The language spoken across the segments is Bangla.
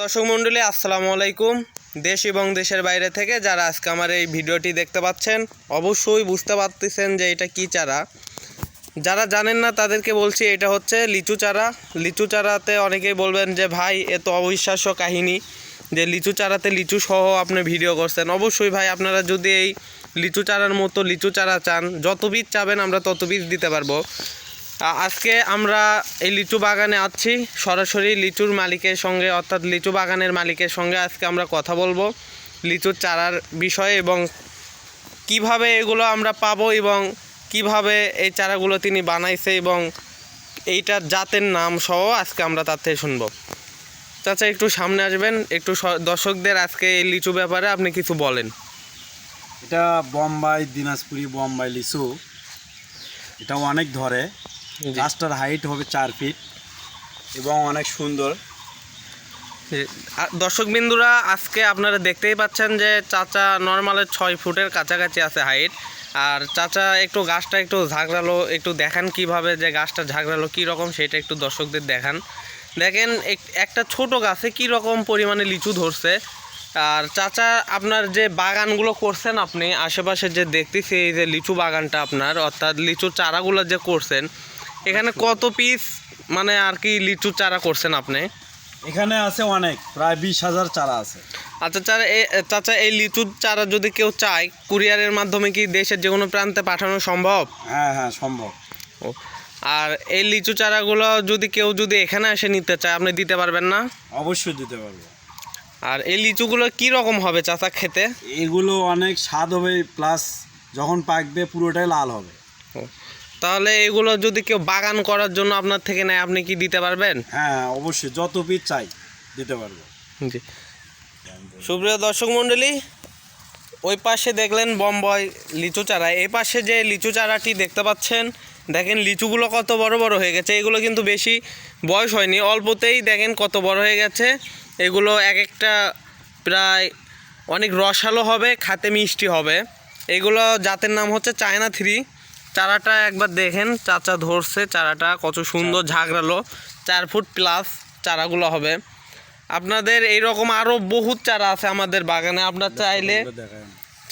দর্শক মণ্ডলী, আসসালামু আলাইকুম। দেশ এবং দেশের বাইরে থেকে যারা আজকে আমার এই ভিডিওটি দেখতে পাচ্ছেন, অবশ্যই বুঝতে পারতেছেন যে এটা কি চারা। যারা জানেন না, তাদেরকে বলছি এটা হচ্ছে লিচু চারা। লিচু চারাতে অনেকেই বলবেন যে, ভাই, এ তো অবিশ্বাস্য কাহিনী যে লিচু চারাতে লিচু সহ আপনি ভিডিও করছেন। অবশ্যই ভাই, আপনারা যদি এই লিচু চারার মতো লিচু চারা চান, যত বীজ চাবেন আমরা তত বীজ দিতে পারব। আজকে আমরা এই লিচু বাগানে আছি। সরাসরি লিচুর মালিকের সঙ্গে, অর্থাৎ লিচু বাগানের মালিকের সঙ্গে আজকে আমরা কথা বলব লিচুর চারার বিষয়ে এবং কীভাবে এগুলো আমরা পাবো এবং কীভাবে এই চারাগুলো তিনি বানাইছে এবং এইটার জাতের নাম সহ আজকে আমরা তার থেকে শুনব। চাচা, একটু সামনে আসবেন, একটু দর্শকদের আজকে এই লিচু ব্যাপারে আপনি কিছু বলেন। এটা বোম্বাই, দিনাজপুরি বোম্বাই লিচু। এটা অনেক ধরে। গাছটার হাইট হবে চার ফিট এবং অনেক সুন্দর। দর্শক বিন্দুরা আজকে আপনারা দেখতেই পাচ্ছেন যে চাচা নর্মালের ছয় ফুটের কাছাকাছি আছে হাইট আর চাচা একটু গাছটা একটু ঝাঁকড়ালো একটু দেখান কীভাবে যে গাছটা ঝাঁকড়ালো কী রকম সেটা একটু দর্শকদের দেখান। দেখেন এক- একটা ছোট গাছে কী রকম পরিমাণে লিচু ধরছে। আর চাচা আপনার যে বাগানগুলো করছেন আপনি আশেপাশে যে দেখতেছি এই যে লিচু বাগানটা আপনার অর্থাৎ লিচু চারাগুলো যে করছেন এখানে কত পিস মানে আর কি লিচু চারা করছেন আপনি? এখানে আছে অনেক প্রায় বিশ হাজার চারা আছে। আচ্ছা এই চাচা এই লিচুর চারা যদি কেউ চায় কুরিয়ারের মাধ্যমে কি দেশের যে কোনো প্রান্তে পাঠানো সম্ভব? হ্যাঁ হ্যাঁ সম্ভব। ও আর এই লিচু চারাগুলো যদি কেউ যদি এখানে এসে নিতে চায় আপনি দিতে পারবেন না? অবশ্যই দিতে পারব। আর এই লিচুগুলো কি রকম হবে চাচা খেতে? এগুলো অনেক স্বাদ হবে প্লাস যখন পাকবে পুরোটাই লাল হবে। ও, তাহলে এগুলো যদি কেউ বাগান করার জন্য আপনার থেকে নেয় আপনি কি দিতে পারবেন? হ্যাঁ অবশ্যই যত পিস চাই দিতে পারব। জি। সুপ্রিয় দর্শক মণ্ডলী ওই পাশে দেখলেন বম্বই লিচু চারা। এই পাশে যে লিচু চারাটি দেখতে পাচ্ছেন দেখেন লিচুগুলো কত বড় বড় হয়ে গেছে। এগুলো কিন্তু বেশি বয়স হয়নি অল্পতেই দেখেন কত বড় হয়ে গেছে। এগুলো এক একটা প্রায় অনেক রসালো হবে খাতে মিষ্টি হবে। এগুলো জাতের নাম হচ্ছে চায়না থ্রি। চারাটা একবার দেখেন চাচা ধরছে চারাটা কত সুন্দর ঝাঁকড়ালো চার ফুট প্লাস চারাগুলো হবে। আপনাদের এইরকম আরও বহুত চারা আছে আমাদের বাগানে। আপনার চাইলে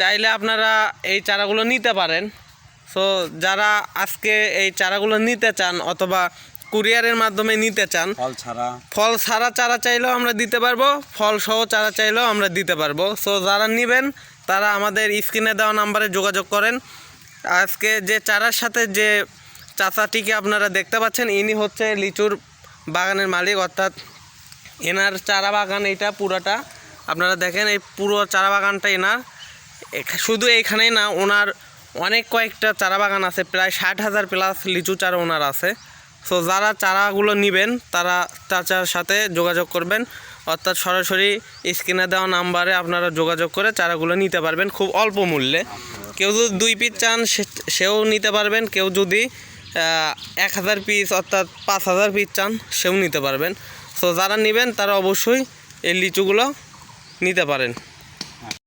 চাইলে আপনারা এই চারাগুলো নিতে পারেন। সো যারা আজকে এই চারাগুলো নিতে চান অথবা কুরিয়ারের মাধ্যমে নিতে চান ফল ছাড়া। ফল ছাড়া চারা চাইলেও আমরা দিতে পারব ফল সহ চারা চাইলেও আমরা দিতে পারব। সো যারা নেবেন তারা আমাদের স্ক্রিনে দেওয়া নাম্বারে যোগাযোগ করেন। আজকে যে চারার সাথে যে চাচাটিকে আপনারা দেখতে পাচ্ছেন, ইনি হচ্ছে লিচুর বাগানের মালিক, অর্থাৎ এনার চারা বাগান এইটা পুরোটা। আপনারা দেখেন এই পুরো চারা বাগানটা এনার। শুধু এইখানেই না, ওনার অনেক কয়েকটা চারা বাগান আছে, প্রায় ষাট হাজার প্লাস লিচু চারা ওনার আছে। সো যারা চারাগুলো নেবেন, তারা চাচার সাথে যোগাযোগ করবেন। অর্থাৎ সরাসরি স্ক্রিনে দেওয়া নাম্বারে আপনারা যোগাযোগ করে চারাগুলো নিতে পারবেন খুব অল্প মূল্যে। কেউ যদি দুই পিস চান সেও নিতে পারবেন। কেউ যদি এক হাজার পিস অর্থাৎ পাঁচ হাজার পিস চান, সেও নিতে পারবেন। সো যারা নেবেন, তারা অবশ্যই এই লিচুগুলো নিতে পারেন।